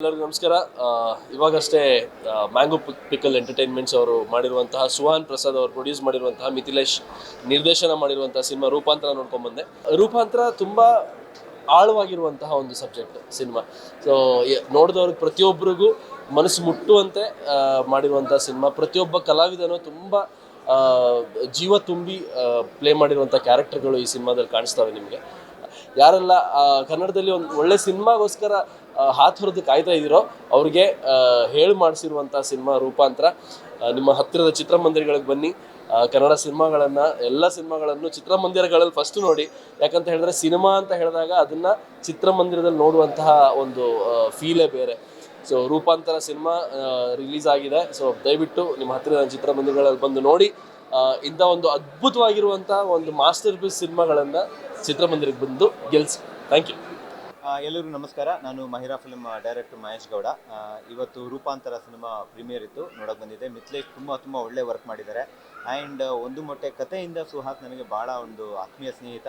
ಎಲ್ಲರಿಗೂ ನಮಸ್ಕಾರ. ಇವಾಗಷ್ಟೇ mango pickle entertainments ಅವರು ಮಾಡಿರುವಂತಹ ಸುಹಾನ್ ಪ್ರಸಾದ್ ಅವರು ಪ್ರೊಡ್ಯೂಸ್ ಮಾಡಿರುವಂತಹ ಮಿಥಿಲೇಶ್ ನಿರ್ದೇಶನ ಮಾಡಿರುವಂತಹ ಸಿನಿಮಾ ರೂಪಾಂತರ ನೋಡ್ಕೊಂಡ್ಬಂದೆ ರೂಪಾಂತರ ತುಂಬ ಆಳವಾಗಿರುವಂತಹ ಒಂದು ಸಬ್ಜೆಕ್ಟ್ ಸಿನಿಮಾ. ಸೊ ನೋಡಿದವ್ರಿಗೆ ಪ್ರತಿಯೊಬ್ಬರಿಗೂ ಮನಸ್ಸು ಮುಟ್ಟುವಂತೆ ಮಾಡಿರುವಂತಹ ಸಿನಿಮಾ. ಪ್ರತಿಯೊಬ್ಬ ಕಲಾವಿದನು ತುಂಬ ಜೀವ ತುಂಬಿ ಪ್ಲೇ ಮಾಡಿರುವಂಥ ಕ್ಯಾರೆಕ್ಟರ್ಗಳು ಈ ಸಿನಿಮಾದಲ್ಲಿ ಕಾಣಿಸ್ತವೆ ನಿಮಗೆ. ಯಾರೆಲ್ಲ ಕನ್ನಡದಲ್ಲಿ ಒಂದು ಒಳ್ಳೆ ಸಿನಿಮಾಗೋಸ್ಕರ ಹಾತ್ ಹೊರದು ಕಾಯ್ತಾ ಇದ್ದೀರೋ ಅವ್ರಿಗೆ ಹೇಳಿ ಮಾಡಿಸಿರುವಂಥ ಸಿನಿಮಾ ರೂಪಾಂತರ ನಿಮ್ಮ ಹತ್ತಿರದ ಚಿತ್ರಮಂದಿರಗಳಿಗೆ ಬನ್ನಿ. ಕನ್ನಡ ಸಿನಿಮಾಗಳನ್ನು, ಎಲ್ಲ ಸಿನಿಮಾಗಳನ್ನು ಚಿತ್ರಮಂದಿರಗಳಲ್ಲಿ ಫಸ್ಟ್ ನೋಡಿ. ಯಾಕಂತ ಹೇಳಿದ್ರೆ ಸಿನಿಮಾ ಅಂತ ಹೇಳಿದಾಗ ಅದನ್ನು ಚಿತ್ರಮಂದಿರದಲ್ಲಿ ನೋಡುವಂತಹ ಒಂದು ಫೀಲೇ ಬೇರೆ. ಸೊ ರೂಪಾಂತರ ಸಿನಿಮಾ ರಿಲೀಸ್ ಆಗಿದೆ. ಸೊ ದಯವಿಟ್ಟು ನಿಮ್ಮ ಹತ್ತಿರದ ಚಿತ್ರಮಂದಿರಗಳಲ್ಲಿ ಬಂದು ನೋಡಿ. ಇಂಥ ಒಂದು ಅದ್ಭುತವಾಗಿರುವಂಥ ಒಂದು ಮಾಸ್ಟರ್ ಪೀಸ್ ಸಿನಿಮಾಗಳನ್ನು ಚಿತ್ರಮಂದಿರಕ್ಕೆ ಬಂದು ಗೆಲ್ಸಿ. ಥ್ಯಾಂಕ್ ಯು ಎಲ್ಲರಿಗೂ ನಮಸ್ಕಾರ. ನಾನು ಮಹಿರಾ ಫಿಲ್ಮ್ ಡೈರೆಕ್ಟರ್ ಮಹೇಶ್ ಗೌಡ. ಇವತ್ತು ರೂಪಾಂತರ ಸಿನಿಮಾ ಪ್ರೀಮಿಯರ್ ಇತ್ತು, ನೋಡೋಕೆ ಬಂದಿದ್ದೆ. ಮಿಥ್ಲೇಶ್ ತುಂಬ ತುಂಬ ಒಳ್ಳೆ ವರ್ಕ್ ಮಾಡಿದ್ದಾರೆ. ಆ್ಯಂಡ್ ಒಂದು ಮೊಟ್ಟೆ ಕಥೆಯಿಂದ ಸುಹಾಸ್ ನನಗೆ ಭಾಳ ಒಂದು ಆತ್ಮೀಯ ಸ್ನೇಹಿತ.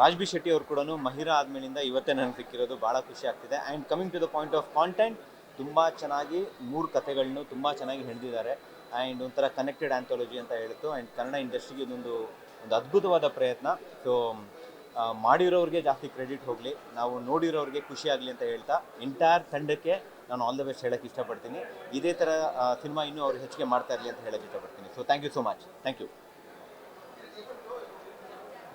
ರಾಜ್ಬಿ ಶೆಟ್ಟಿ ಅವರು ಕೂಡ ಮಹಿರಾ ಆದ್ಮೇಲಿಂದ ಇವತ್ತೇ ನನಗೆ ಸಿಕ್ಕಿರೋದು ಭಾಳ ಖುಷಿ ಆಗ್ತಿದೆ. And coming to the point of content ತುಂಬ ಚೆನ್ನಾಗಿ ಮೂರು ಕಥೆಗಳನ್ನು ತುಂಬ ಚೆನ್ನಾಗಿ ಹಿಡಿದಿದ್ದಾರೆ ಆ್ಯಂಡ್ ಒಂಥರ ಕನೆಕ್ಟೆಡ್ ಆ್ಯಂಥಾಲಜಿ ಅಂತ ಹೇಳಿತ್ತು ಆ್ಯಂಡ್ ಕನ್ನಡ ಇಂಡಸ್ಟ್ರಿಗೆ ಇದೊಂದು, ಒಂದು ಅದ್ಭುತವಾದ ಪ್ರಯತ್ನ. ಸೊ ಮಾಡಿರೋರಿಗೆ ಜಾಸ್ತಿ ಕ್ರೆಡಿಟ್ ಹೋಗಲಿ, ನಾವು ನೋಡಿರೋರಿಗೆ ಖುಷಿಯಾಗಲಿ ಅಂತ ಹೇಳ್ತಾ ಎಂಟೈರ್ ತಂಡಕ್ಕೆ ನಾನು ಆಲ್ ದ ಬೆಸ್ಟ್ ಹೇಳಕ್ಕೆ ಇಷ್ಟಪಡ್ತೀನಿ. ಇದೇ ಥರ ಸಿನಿಮಾ ಇನ್ನೂ ಅವ್ರು ಹೆಚ್ಚಿಗೆ ಮಾಡ್ತಾ ಇರಲಿ ಅಂತ ಹೇಳಕ್ಕೆ ಇಷ್ಟಪಡ್ತೀನಿ. So thank you so much thank you